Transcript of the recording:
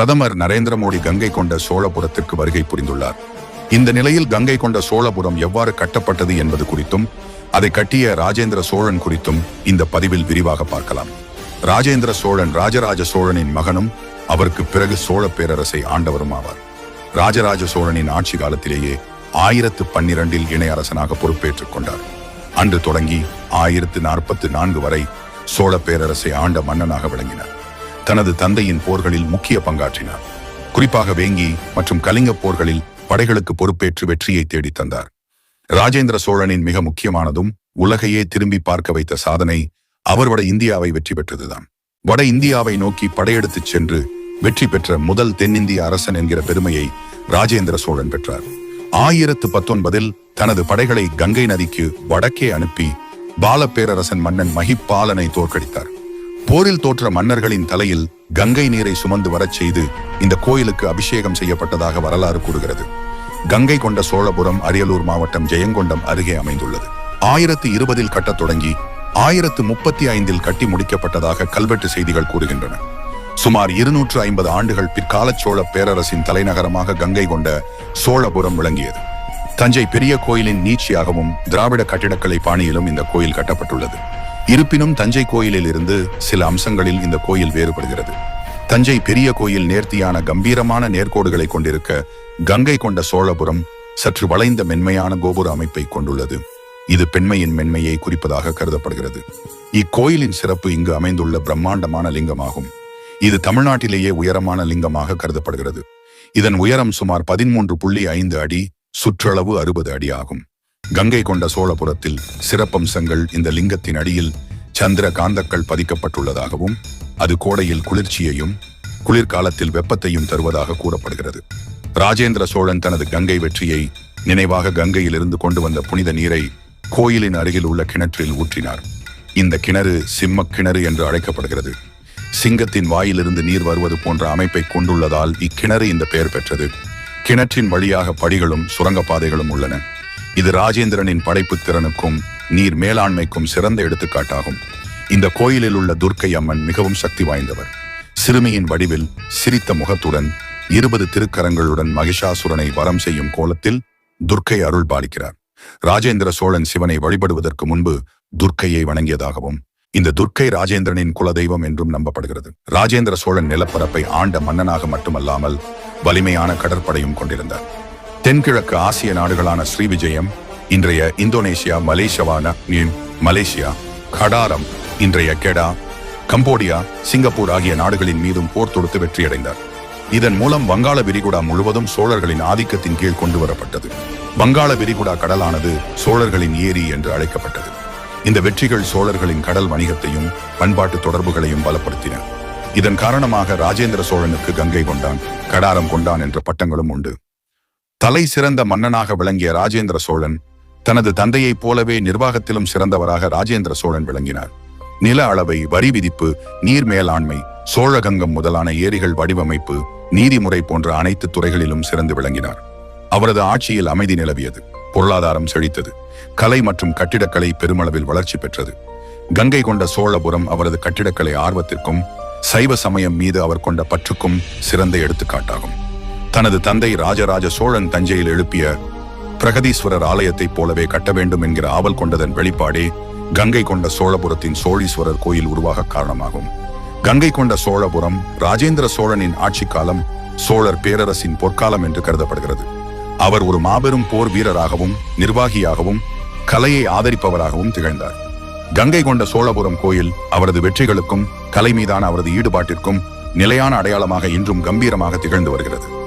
பிரதமர் நரேந்திர மோடி கங்கை கொண்ட சோழபுரத்திற்கு வருகை புரிந்துள்ளார். இந்த நிலையில் கங்கை கொண்ட சோழபுரம் எவ்வாறு கட்டப்பட்டது என்பது குறித்தும் அதை கட்டிய ராஜேந்திர சோழன் குறித்தும் இந்த பதிவில் விரிவாக பார்க்கலாம். ராஜேந்திர சோழன் ராஜராஜ சோழனின் மகனும் அவருக்கு பிறகு சோழ பேரரசை ஆண்டவரும் ஆவார். ராஜராஜ சோழனின் ஆட்சி காலத்திலேயே ஆயிரத்து பன்னிரண்டில் இணை அரசனாக பொறுப்பேற்றுக் கொண்டார். அன்று தொடங்கி ஆயிரத்து நாற்பத்து நான்கு வரை சோழ பேரரசை ஆண்ட மன்னனாக விளங்கினார். தனது தந்தையின் போர்களில் முக்கிய பங்காற்றினார். குறிப்பாக வேங்கி மற்றும் கலிங்க போர்களில் படைகளுக்கு பொறுப்பேற்று வெற்றியை தேடித் தந்தார். ராஜேந்திர சோழனின் மிக முக்கியமானதும் உலகையே திரும்பி பார்க்க வைத்த சாதனை அவர் வட இந்தியாவை வெற்றி பெற்றதுதான். வட இந்தியாவை நோக்கி படையெடுத்துச் சென்று வெற்றி பெற்ற முதல் தென்னிந்திய அரசன் என்கிற பெருமையை ராஜேந்திர சோழன் பெற்றார். ஆயிரத்து பத்தொன்பதில் தனது படைகளை கங்கை நதிக்கு வடக்கே அனுப்பி பால பேரரசன் மன்னன் மகிப்பாலனை தோற்கடித்தார். போரில் தோற்ற மன்னர்களின் தலையில் கங்கை நீரை சுமந்து வரச் செய்து இந்த கோயிலுக்கு அபிஷேகம் செய்யப்பட்டதாக வரலாறு கூறுகிறது. கங்கை கொண்ட சோழபுரம் அரியலூர் மாவட்டம் ஜெயங்கொண்டம் அருகே அமைந்துள்ளது. ஆயிரத்து இருபதில் கட்டத் தொடங்கி ஆயிரத்து முப்பத்தி ஐந்தில் கட்டி முடிக்கப்பட்டதாக கல்வெட்டு செய்திகள் கூறுகின்றன. சுமார் இருநூற்று ஐம்பது ஆண்டுகள் பிற்கால சோழ பேரரசின் தலைநகரமாக கங்கை கொண்ட சோழபுரம் விளங்கியது. தஞ்சை பெரிய கோயிலின் நீட்சியாகவும் திராவிட கட்டிடக்கலை பாணியிலும் இந்த கோயில் கட்டப்பட்டுள்ளது. இருப்பினும் தஞ்சை கோயிலில் இருந்து சில அம்சங்களில் இந்த கோயில் வேறுபடுகிறது. தஞ்சை பெரிய கோயில் நேர்த்தியான கம்பீரமான நேர்கோடுகளை கொண்டிருக்க கங்கை கொண்ட சோழபுரம் சற்று வளைந்த மென்மையான கோபுர அமைப்பை கொண்டுள்ளது. இது பெண்மையின் மென்மையை குறிப்பதாக கருதப்படுகிறது. இக்கோயிலின் சிறப்பு இங்கு அமைந்துள்ள பிரம்மாண்டமான லிங்கமாகும். இது தமிழ்நாட்டிலேயே உயரமான லிங்கமாக கருதப்படுகிறது. இதன் உயரம் சுமார் பதிமூன்று புள்ளி ஐந்து அடி சுற்றளவு அறுபது அடி ஆகும். கங்கை கொண்ட சோழபுரத்தில் சிறப்பம்சங்கள் இந்த லிங்கத்தின் அடியில் சந்திர காந்தக்கள் பதிக்கப்பட்டுள்ளதாகவும் அது கோடையில் குளிர்ச்சியையும் குளிர்காலத்தில் வெப்பத்தையும் தருவதாக கூறப்படுகிறது. ராஜேந்திர சோழன் தனது கங்கை வெற்றியை நினைவாக கங்கையிலிருந்து கொண்டு வந்த புனித நீரை கோயிலின் அருகில் உள்ள கிணற்றில் ஊற்றினார். இந்த கிணறு சிம்மக் கிணறு என்று அழைக்கப்படுகிறது. சிங்கத்தின் வாயிலிருந்து நீர் வருவது போன்ற அமைப்பை கொண்டுள்ளதால் இக்கிணறு இந்த பெயர் பெற்றது. கிணற்றின் வழியாக படிகளும் சுரங்கப்பாதைகளும் உள்ளன. இது ராஜேந்திரனின் படைப்பு திறனுக்கும் நீர் மேலாண்மைக்கும் சிறந்த எடுத்துக்காட்டாகும். இந்த கோயிலில் உள்ள துர்க்கை அம்மன் மிகவும் சக்தி வாய்ந்தவர். சிறுமியின் வடிவில் சிரித்த முகத்துடன் இருபது திருக்கரங்களுடன் மகிஷாசுரனை வரம் செய்யும் கோலத்தில் துர்க்கை அருள் பாலிக்கிறார். ராஜேந்திர சோழன் சிவனை வழிபடுவதற்கு முன்பு துர்க்கையை வணங்கியதாகவும் இந்த துர்க்கை ராஜேந்திரனின் குலதெய்வம் என்றும் நம்பப்படுகிறது. ராஜேந்திர சோழன் நிலப்பரப்பை ஆண்ட மன்னனாக மட்டுமல்லாமல் வலிமையான கடற்படையும் கொண்டிருந்தார். தென்கிழக்கு ஆசிய நாடுகளான ஸ்ரீவிஜயம் இன்றைய இந்தோனேஷியா மலேசியாவான மலேசியா கடாரம் இன்றைய கெடா கம்போடியா சிங்கப்பூர் ஆகிய நாடுகளின் மீதும் போர் தொடுத்து வெற்றியடைந்தார். இதன் மூலம் வங்காள விரிகுடா முழுவதும் சோழர்களின் ஆதிக்கத்தின் கீழ் கொண்டு வரப்பட்டது. வங்காள விரிகுடா கடலானது சோழர்களின் ஏரி என்று அழைக்கப்பட்டது. இந்த வெற்றிகள் சோழர்களின் கடல் வணிகத்தையும் பண்பாட்டு தொடர்புகளையும் பலப்படுத்தின. இதன் காரணமாக ராஜேந்திர சோழனுக்கு கங்கை கொண்டான் கடாரம் கொண்டான் என்ற பட்டங்களும் உண்டு. தலை சிறந்த மன்னனாக விளங்கிய ராஜேந்திர சோழன் தனது தந்தையைப் போலவே நிர்வாகத்திலும் சிறந்தவராக ராஜேந்திர சோழன் விளங்கினார். நில அளவை வரி விதிப்பு நீர் மேலாண்மை சோழகங்கம் முதலான ஏரிகள் வடிவமைப்பு நீதிமுறை போன்ற அனைத்து துறைகளிலும் சிறந்து விளங்கினார். அவரது ஆட்சியில் அமைதி நிலவியது பொருளாதாரம் செழித்தது கலை மற்றும் கட்டிடக்கலை பெருமளவில் வளர்ச்சி பெற்றது. கங்கை கொண்ட சோழபுரம் அவரது கட்டிடக்கலை ஆர்வத்திற்கும் சைவ சமயம் மீது அவர் கொண்ட பற்றுக்கும் சிறந்த எடுத்துக்காட்டாகும். தனது தந்தை ராஜராஜ சோழன் தஞ்சையில் எழுப்பிய பிரகதீஸ்வரர் ஆலயத்தைப் போலவே கட்ட வேண்டும் என்கிற ஆவல் கொண்டதன் வெளிப்பாடே கங்கை கொண்ட சோழபுரத்தின் சோழீஸ்வரர் கோயில் உருவாக காரணமாகும். கங்கை கொண்ட சோழபுரம் ராஜேந்திர சோழனின் ஆட்சி காலம் சோழர் பேரரசின் பொற்காலம் என்று கருதப்படுகிறது. அவர் ஒரு மாபெரும் போர் வீரராகவும் நிர்வாகியாகவும் கலையை ஆதரிப்பவராகவும் திகழ்ந்தார். கங்கை கொண்ட சோழபுரம் கோயில் அவரது வெற்றிகளுக்கும் கலை மீதான அவரது ஈடுபாட்டிற்கும் நிலையான அடையாளமாக இன்றும் கம்பீரமாக திகழ்ந்து வருகிறது.